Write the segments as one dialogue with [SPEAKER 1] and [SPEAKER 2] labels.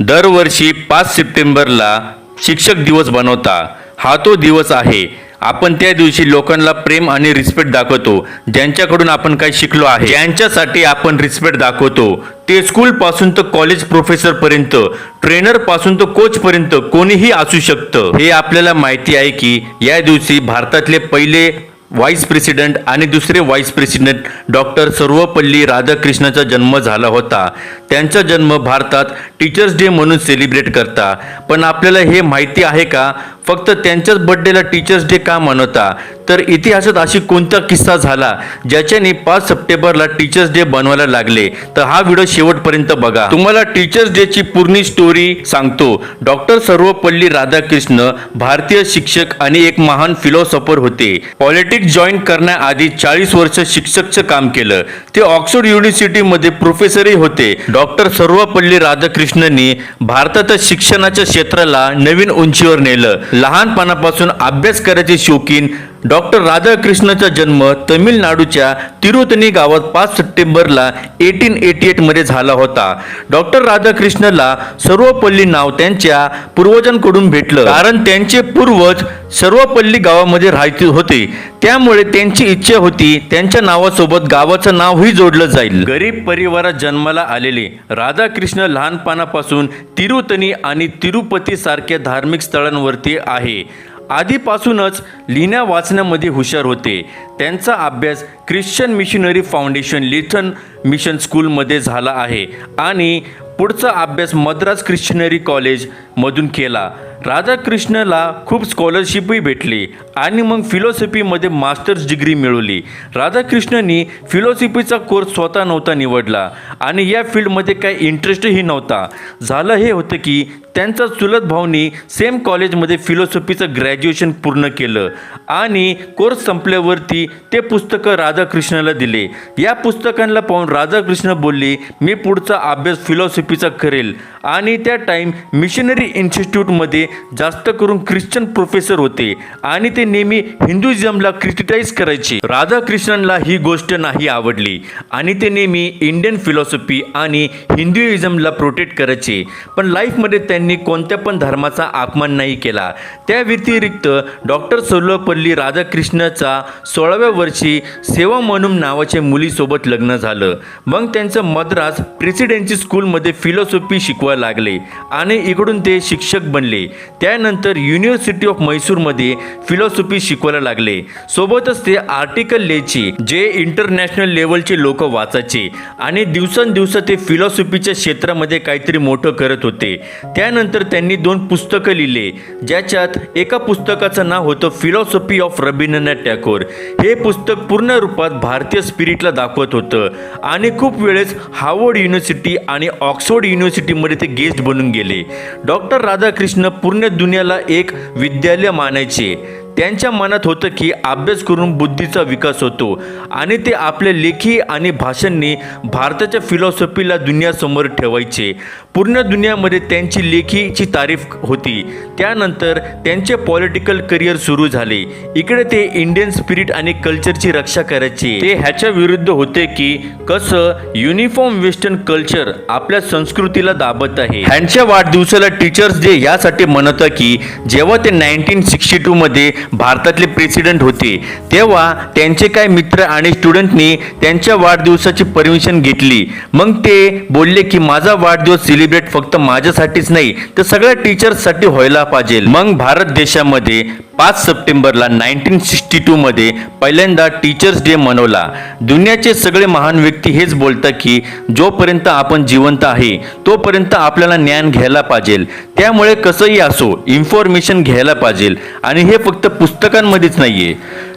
[SPEAKER 1] दरवर्षी पाच सप्टेंबरला शिक्षक दिवस बनवता. हा तो दिवस आहे. आपण त्या दिवशी लोकांना प्रेम आणि रिस्पेक्ट दाखवतो. ज्यांच्याकडून आपण काही शिकलो आहे. ज्यांच्यासाठी आपण रिस्पेक्ट दाखवतो. ते स्कूल पासून तर कॉलेज प्रोफेसर पर्यंत ट्रेनरपासून तर कोच पर्यंत कोणीही असू शकतं. हे आपल्याला माहिती आहे की या दिवशी भारतातले पहिले व्हाईस प्रेसिडेंट आणि दुसरे व्हाईस प्रेसिडेंट डॉक्टर सर्वपल्ली राधाकृष्णाचा जन्म झाला होता. त्यांचा जन्म भारतात टीचर्स डे म्हणून सेलिब्रेट करता. पण आपल्याला हे माहिती आहे का? फक्त त्यांच्याच बर्थडेला टीचर्स डे का मनवता तर इतिहासात अशी कोणता किस्सा झाला ज्याच्याने पाच सप्टेंबरला टीचर्स डे बनवायला लागले? तर हा व्हिडिओ शेवटपर्यंत बघा. तुम्हाला टीचर्स डे ची पूर्ण स्टोरी सांगतो. डॉक्टर सर्वपल्ली राधाकृष्ण भारतीय शिक्षक आणि एक महान फिलॉसॉफर होते. पॉलिटिक्स जॉईन करण्याआधी चाळीस वर्ष शिक्षकचं काम केलं. ते ऑक्सफोर्ड युनिव्हर्सिटीमध्ये प्रोफेसरही होते. डॉक्टर सर्वपल्ली राधाकृष्णनी भारतातच शिक्षणाच्या क्षेत्राला नवीन उंचीवर नेलं. लहानपणापासून अभ्यास करायचे शौकीन डॉक्टर राधाकृष्णाचा जन्म तमिळनाडूच्या तिरुतनी गावात पाच सप्टेंबरला एटीन एटी एटमध्ये झाला होता. डॉक्टर राधाकृष्णला सर्वपल्ली नाव त्यांच्या पूर्वजांकडून भेटलं. कारण त्यांचे पूर्वज सर्वपल्ली गावामध्ये राहायचे होते. त्यामुळे त्यांची इच्छा होती त्यांच्या नावासोबत गावाचं नावही जोडलं जाईल. गरीब परिवारात जन्माला आलेले राधाकृष्ण लहानपणापासून तिरुतनी आणि तिरुपती सारख्या धार्मिक स्थळांवरती आहे. आधीपासूनच लिहिण्या वाचण्यामध्ये हुशार होते. त्यांचा अभ्यास ख्रिश्चन मिशनरी फाउंडेशन लिथन मिशन स्कूलमध्ये झाला आहे आणि पुढचा अभ्यास मद्रास क्रिश्चनरी कॉलेजमधून केला. राधाकृष्णला खूप स्कॉलरशिपही भेटली आणि मग फिलॉसॉफीमध्ये मास्टर्स डिग्री मिळवली. राधाकृष्णनी फिलॉसॉफीचा कोर्स स्वतः नव्हता निवडला आणि या फील्डमध्ये काही इंटरेस्टही नव्हता. झालं हे होतं की त्यांचा चुलत भाऊनी सेम कॉलेजमध्ये फिलॉसॉफीचं ग्रॅज्युएशन पूर्ण केलं आणि कोर्स संपल्यावरती ते पुस्तकं राधाकृष्णाला दिले. या पुस्तकांना पाहून राधाकृष्ण बोलले मी पुढचा अभ्यास फिलॉसॉफीचा करेल. आणि त्या टाईम मिशनरी इन्स्टिट्यूटमध्ये जास्त करून ख्रिश्चन प्रोफेसर होते. आणि ते नेहमी हिंदुइझमला क्रिटिटाईज करायचे. राधाकृष्णनला ही गोष्ट नाही आवडली. आणि ते नेहमी इंडियन फिलॉसॉफी आणि हिंदुइझमला प्रोटेक्ट करायचे. पण लाईफमध्ये त्यांनी कोणत्या पण धर्माचा अपमान नाही केला. त्या व्यतिरिक्त डॉक्टर सर्वपल्ली राधाकृष्णचा सोळाव्या वर्षी सेवा म्हणून नावाच्या मुलीसोबत लग्न झालं. मग त्यांचं मद्रास प्रेसिडेन्सी स्कूलमध्ये फिलॉसॉफी शिकवायला लागले. आणि इकडून ते शिक्षक बनले. त्यानंतर युनिव्हर्सिटी ऑफ म्हैसूरमध्ये फिलॉसॉफी शिकवायला लागले. सोबतच ते आर्टिकल लिहायचे जे इंटरनॅशनल लेवलचे लोक वाचायचे. आणि दिवसेंदिवस ते फिलॉसॉफीच्या क्षेत्रामध्ये काहीतरी मोठं करत होते. त्यानंतर त्यांनी दोन पुस्तकं लिहिले ज्याच्यात एका पुस्तकाचं नाव होतं फिलॉसॉफी ऑफ रवींद्रनाथ टागोर हे पुस्तक पूर्ण रूपात भारतीय स्पिरिटला दाखवत होतं. आणि खूप वेळेस हार्वर्ड युनिव्हर्सिटी आणि ऑक्सफोर्ड युनिव्हर्सिटीमध्ये ते गेस्ट बनून गेले. डॉक्टर राधाकृष्ण पूर्ण दुनियाला एक विद्यालय मानायचे. त्यांच्या मनात होतं की अभ्यास करून बुद्धीचा विकास होतो आणि ते आपल्या लेखी आणि भाषणांनी भारताच्या फिलॉसॉफीला दुनियासमोर ठेवायचे. पूर्ण दुनियामध्ये त्यांची लेखीची तारीफ होती. त्यानंतर त्यांचे पॉलिटिकल करिअर सुरू झाले. इकडे ते इंडियन स्पिरिट आणि कल्चरची रक्षा करायचे. ते ह्याच्या विरुद्ध होते की कसं युनिफॉर्म वेस्टर्न कल्चर आपल्या संस्कृतीला दाबत आहे. ह्यांच्या वाढदिवसाला टीचर्स डे यासाठी म्हणत की जेव्हा ते नाईन्टीन सिक्स्टी टू मध्ये भारतातले प्रेसिडेंट होते तेव्हा त्यांचे काही मित्र आणि स्टुडंटनी त्यांच्या वाढदिवसाची परमिशन घेतली. मग ते बोलले की माझा वाढदिवस सेलिब्रेट फक्त माझ्यासाठीच नाही तर सगळ्या टीचर्ससाठी व्हायला पाहिजे. मग भारत देशामध्ये पाच सप्टेंबरला नाईन्टीन सिक्स्टी टूमध्ये पहिल्यांदा टीचर्स डे मनवला. दुनियाचे सगळे महान व्यक्ती हेच बोलतात की जोपर्यंत आपण जिवंत आहे तोपर्यंत आपल्याला ज्ञान घ्यायला पाहिजे. त्यामुळे कसंही असो इन्फॉर्मेशन घ्यायला पाहिजे. आणि हे फक्त पुस्तकांमध्येच नाहीये.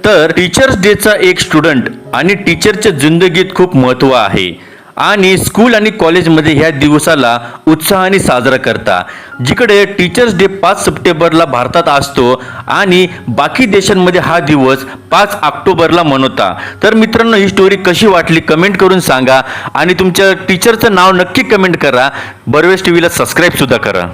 [SPEAKER 1] तर टीचर्स डेचा एक स्टुडंट आणि टीचरच्या जिंदगीत खूप महत्त्व आहे. आणि स्कूल आणि कॉलेजमध्ये ह्या दिवसाला उत्साहाने साजरा करता. जिकडे टीचर्स डे पाच सप्टेंबरला भारतात असतो आणि बाकी देशांमध्ये हा दिवस पाच ऑक्टोबरला मनवता तर मित्रांनो ही स्टोरी कशी वाटली कमेंट करून सांगा आणि तुमच्या टीचरचं नाव नक्की कमेंट करा. बर्वेस टी व्हीला सबस्क्राईबसुद्धा करा.